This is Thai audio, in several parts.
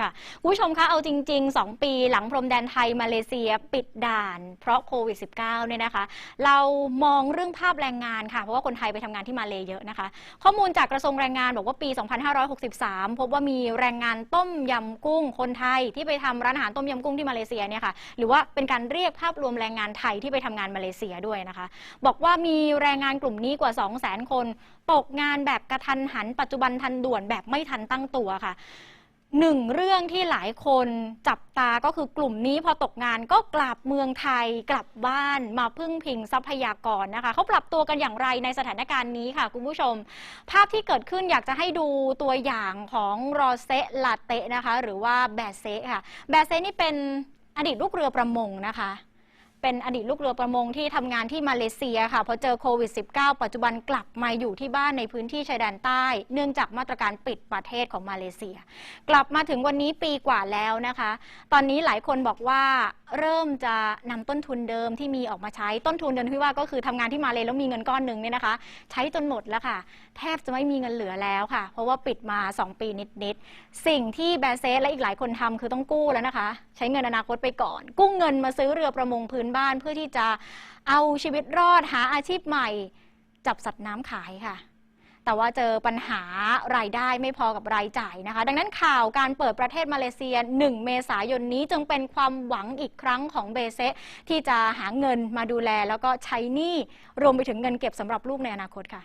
ค่ะคุณผู้ชมคะเอาจริง ๆ 2 ปีหลังพรมแดนไทยมาเลเซียปิดด่าน เพราะโควิด -19 เนี่ยนะคะ เรามองเรื่องภาพแรงงานค่ะ เพราะว่าคนไทยไปทำงานที่มาเลเยอะนะคะ ข้อมูลจากกระทรวงแรงงานบอกว่าปี 2563 พบว่ามีแรงงานต้มยำกุ้งคนไทยที่ไปทำร้านอาหารต้มยำกุ้งที่มาเลเซียเนี่ยค่ะหรือว่าเป็นการเรียกภาพรวมแรงงานไทยที่ไปทำงานมาเลเซียด้วยนะคะ บอกว่ามีแรงงานกลุ่มนี้กว่า 200,000 คน ตกงานแบบกระทันหันปัจจุบันทันด่วนแบบไม่ทันตั้งตัวค่ะ หนึ่งเรื่องที่หลายคนจับตาก็คือกลุ่มนี้พอตกงานก็กลับเมืองไทยกลับบ้านมาพึ่งพิงทรัพยากรนะคะเขาปรับตัวกันอย่างไรในสถานการณ์นี้ค่ะคุณผู้ชม ภาพที่เกิดขึ้นอยากจะให้ดูตัวอย่างของรอเซลาเตะนะคะ หรือว่าแบเซค่ะ แบเซนี่เป็นอดีตลูกเรือประมงนะคะ เป็นอดีตลูกเรือประมงที่ทำงานที่มาเลเซียค่ะพอเจอโควิด -19 ปัจจุบันกลับมาอยู่ที่บ้านในพื้นที่ชายแดนใต้ เนื่องจากมาตรการปิดประเทศของมาเลเซีย กลับมาถึงวันนี้ปีกว่าแล้วนะคะ ตอนนี้หลายคนบอกว่าเริ่มจะนำต้นทุนเดิมที่มีออกมาใช้ต้นทุนเดิมที่ว่าก็คือทำงานที่มาเลแล้วมีเงินก้อนหนึ่งเนี่ยนะคะ ใช้จนหมดแล้วค่ะ แทบจะไม่มีเงินเหลือแล้วค่ะ เพราะว่าปิดมา 2 ปีนิดๆสิ่งที่แบร์เซสและอีกหลายคนทำคือต้องกู้แล้วนะคะ ใช้เงินอนาคตไปก่อน กู้เงินมาซื้อเรือประมงพื้นบ้านเพื่อที่จะเอาชีวิตรอดหาอาชีพใหม่ จับสัตว์น้ำขายค่ะ แต่ว่าเจอปัญหารายได้ไม่พอกับรายจ่ายนะคะ ดังนั้นข่าวการเปิดประเทศมาเลเซีย 1 เมษายนนี้จึงเป็นความหวังอีกครั้งของเบเซที่จะหาเงินมาดูแล แล้วก็ใช้หนี้รวมไปถึงเงินเก็บสำหรับลูกในอนาคตค่ะ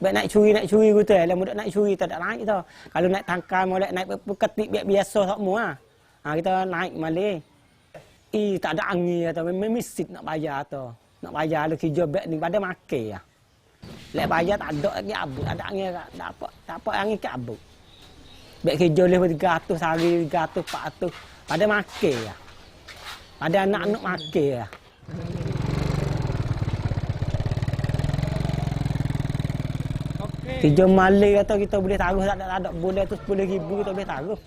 Baik naik curi naik curi gitu lah mudah naik curi tak ada naik tu. Kalau naik tangkal molek naik peketik biasa biasa tak semua. Ha kita naik Malay. Eh tak ada angin atau memang mesti nak bayar tu. Nak bayar lu kerja beg ni pada makan ya. Lek bayar tak ada lagi abu, ada angin tak dapat tak apa angin ke abu. Beg kerja lebih 300 sehari 300 400 pada makan ya. Pada anak-anak makan ya. Kerja malam atau kita boleh taruh tak ada, tak ada boleh tu 10 ribu kita boleh taruh.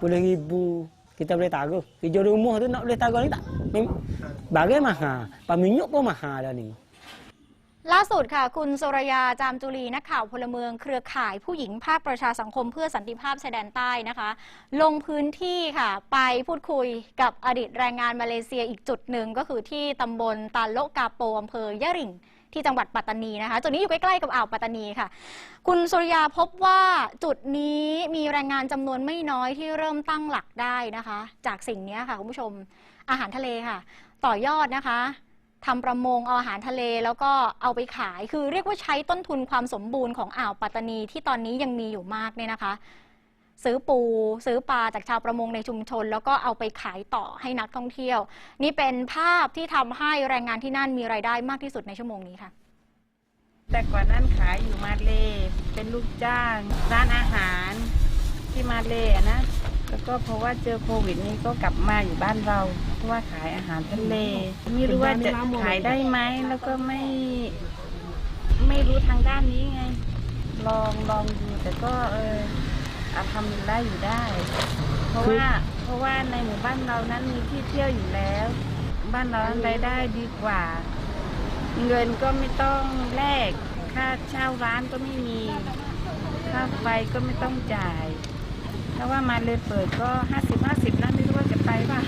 10 ribu kita boleh taruh. Kerja rumah tu nak boleh taruh ni tak? Mem- Barang mahal. Pak minyak pun mahal dah ni. ล่าสุดค่ะ คุณสุรยาจามจุลีนักข่าวพลเมืองเครือข่ายผู้หญิงภาคประชาสังคมเพื่อสันติภาพชายแดนใต้นะคะ ลงพื้นที่ค่ะ ไปพูดคุยกับอดีตแรงงานมาเลเซียอีกจุดหนึ่งก็คือที่ตำบลตาโลกาโปอำเภอยะริ่ง ที่จังหวัดปัตตานีนะคะ จุดนี้อยู่ใกล้ๆกับอ่าวปัตตานีค่ะ คุณสุริยาพบว่าจุดนี้มีแรงงานจำนวนไม่น้อยที่เริ่มตั้งหลักได้นะคะ จากสิ่งนี้ค่ะคุณผู้ชมอาหารทะเลค่ะ ต่อยอดนะคะทำประมงเอาอาหารทะเลแล้วก็เอาไปขาย คือเรียกว่าใช้ต้นทุนความสมบูรณ์ของอ่าวปัตตานีที่ตอนนี้ยังมีอยู่มากเนี่ยนะคะ ซื้อปู ซื้อปลาจากชาวประมงในชุมชน แล้วก็เอาไปขายต่อให้นักท่องเที่ยว นี่เป็นภาพที่ทำให้แรงงานที่นั่นมีรายได้มากที่สุดในชั่วโมงนี้ค่ะ แต่ก่อนนั้นขายอยู่มาเลเป็นลูกจ้างร้านอาหารที่มาเลนะแล้วก็เพราะว่าเจอโควิดนี้ก็กลับมาอยู่บ้านเรา เพราะว่าขายอาหารทะเล ไม่รู้ว่าจะขายได้ไหมแล้วก็ไม่ ไม่รู้ทางด้านนี้ไง ลองลองดูแต่ก็เออ อาทำได้อยู่ได้ เพราะว่าเพราะว่าในหมู่บ้านเรานั้นมีที่เที่ยวอยู่แล้ว บ้านเรานั้นรายได้ดีกว่า เงินก็ไม่ต้องแลกค่าเช่าร้านก็ไม่มีค่าไฟก็ไม่ต้องจ่ายถ้าว่ามาเลยเปิดก็ห้าสิบห้าสิบนะไม่รู้ว่าจะไปป่ะ